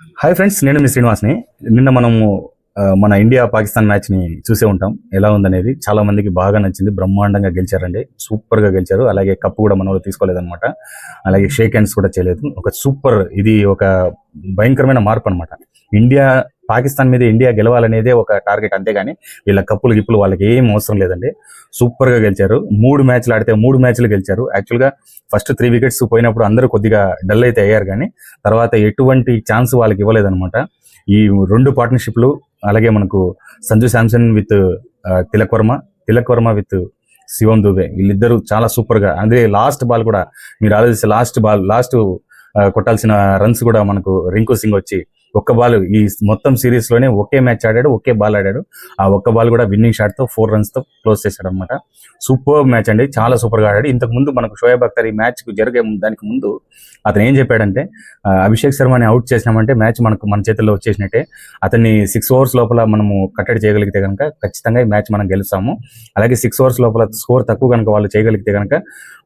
Hi friends నేను మీ శ్రీనివాస్ని. నిన్న మనము మన ఇండియా పాకిస్తాన్ మ్యాచ్ని చూసే ఉంటాం. ఎలా ఉందనేది చాలా మందికి బాగా నచ్చింది. బ్రహ్మాండంగా గెలిచారండి. సూపర్గా గెలిచారు. అలాగే కప్పు కూడా మన వాళ్ళు తీసుకోలేదన్నమాట. అలాగే షేక్ హ్యాండ్స్ కూడా చేయలేదు. ఒక సూపర్ ఇది ఒక భయంకరమైన మార్పు అన్నమాట ఇండియా పాకిస్తాన్ మీద ఇండియా గెలవాలనేదే ఒక టార్గెట్ అంతేగాని వీళ్ళ కప్పులు గిప్పులు వాళ్ళకి ఏం అవసరం లేదండి. సూపర్గా గెలిచారు. మూడు మ్యాచ్లు ఆడితే మూడు మ్యాచ్లు గెలిచారు. యాక్చువల్గా ఫస్ట్ త్రీ వికెట్స్ పోయినప్పుడు అందరూ కొద్దిగా డల్ అయితే అయ్యారు కానీ తర్వాత ఎటువంటి ఛాన్స్ వాళ్ళకి ఇవ్వలేదన్నమాట. ఈ రెండు పార్ట్నర్షిప్లు అలాగే మనకు సంజు శాంసన్ విత్ తిలక్ వర్మ తిలక్ వర్మ విత్ శివం దుబే. వీళ్ళిద్దరూ చాలా సూపర్గా అదే లాస్ట్ బాల్ కూడా మీరు ఆలోచిస్తే లాస్ట్ బాల్ లాస్ట్ కొట్టాల్సిన రన్స్ కూడా మనకు రింకు సింగ్ వచ్చి ఒక్క బాల్ ఈ మొత్తం సిరీస్లోనే ఒకే మ్యాచ్ ఆడాడు ఒకే బాల్ ఆడాడు. ఆ ఒక్క బాల్ కూడా విన్నింగ్ షాట్తో ఫోర్ రన్స్తో క్లోజ్ చేశాడు అనమాట సూపర్ మ్యాచ్ అండి. చాలా సూపర్గా ఆడాడు. ఇంతకు ముందు మనకు షోయబ్ అఖ్తర్ ఈ మ్యాచ్కు జరిగే దానికి ముందు అతను ఏం చెప్పాడంటే ఆ, అభిషేక్ శర్మని అవుట్ చేసినామంటే మ్యాచ్ మనకు మన చేతుల్లో వచ్చేసినట్టే. అతన్ని సిక్స్ ఓవర్స్ లోపల మనము కట్టడి చేయగలిగితే కనుక ఖచ్చితంగా ఈ మ్యాచ్ మనం గెలుస్తాము. అలాగే సిక్స్ ఓవర్స్ లోపల స్కోర్ తక్కువ కనుక వాళ్ళు చేయగలిగితే కనుక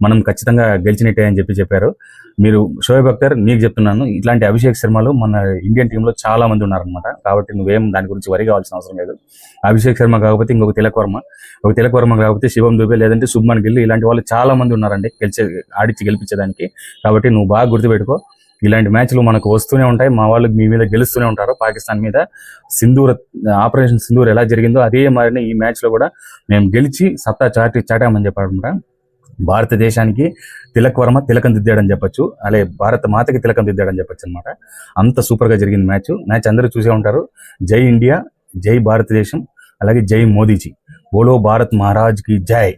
మనం ఖచ్చితంగా గెలిచినట్టే అని చెప్పి చెప్పారు. మీరు షోయబ్ అఖ్తర్ నీకు చెప్తున్నాను ఇట్లాంటి అభిషేక్ శర్మలు మన ఇండియన్ టీంలో చాలా మంది ఉన్నారనమాట కాబట్టి నువ్వేం దాని గురించి వరి కావాల్సిన అవసరం లేదు. అభిషేక్ శర్మ కాకపోతే ఇంకొక తిలక్ వర్మ. ఒక తిలక్ వర్మ కాకపోతే శివం దుబే లేదంటే శుభ్మన్ గిల్ ఇలాంటి వాళ్ళు చాలా మంది ఉన్నారండి గెలిచే ఆడిచ్చి గెలిపించేదానికి. కాబట్టి నువ్వు బాగా గుర్తుపెట్టుకో. ఇలాంటి మ్యాచ్లు మనకు వస్తూనే ఉంటాయి. మా వాళ్ళు మీ మీద గెలుస్తూనే ఉంటారు పాకిస్తాన్ మీద. సింధూర్ ఆపరేషన్ సింధూర్ ఎలా జరిగిందో అదే మారిన ఈ మ్యాచ్లో కూడా మేము గెలిచి సత్తా చాటి చాటామని చెప్పారనమాట భారతదేశానికి తిలక్ వర్మ తిలకం దిద్దాడని చెప్పొచ్చు. అలాగే భారత మాతకి తిలకం దిద్దాడని చెప్పొచ్చు అనమాట అంత సూపర్గా జరిగింది మ్యాచ్. మ్యాచ్ అందరూ చూసే ఉంటారు. జై ఇండియా జై భారతదేశం అలాగే జై మోదీజీ. బోలో భారత్ మహారాజ్కి జై.